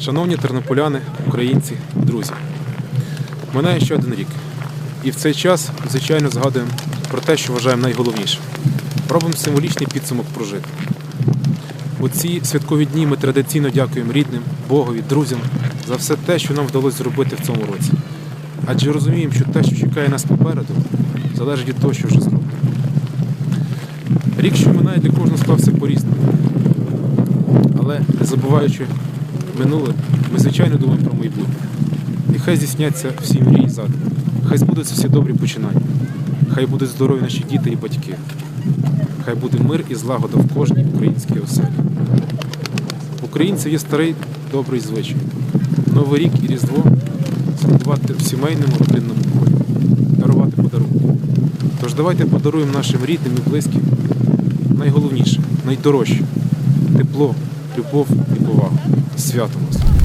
Шановні тернополяни, українці, друзі, минає ще один рік. І в цей час, звичайно, згадуємо про те, що вважаємо найголовніше. Робимо символічний підсумок прожити. У ці святкові дні ми традиційно дякуємо рідним, Богові, друзям за все те, що нам вдалося зробити в цьому році. Адже розуміємо, що те, що чекає нас попереду, залежить від того, що вже зробимо. Рік, що минає, для кожного склався по-різному. Але не забуваючи минуле, ми звичайно думаємо про майбутнє. І хай здійсняться всі мрії задум. Хай збудуться всі добрі починання. Хай будуть здорові наші діти і батьки. Хай буде мир і злагода в кожній українській оселі. В українців є старий добрий звичай. Новий рік і Різдво святкувати в сімейному родинному колі, дарувати подарунки. Тож давайте подаруємо нашим рідним і близьким найголовніше, найдорожче тепло, любов і повагу. Свято вас!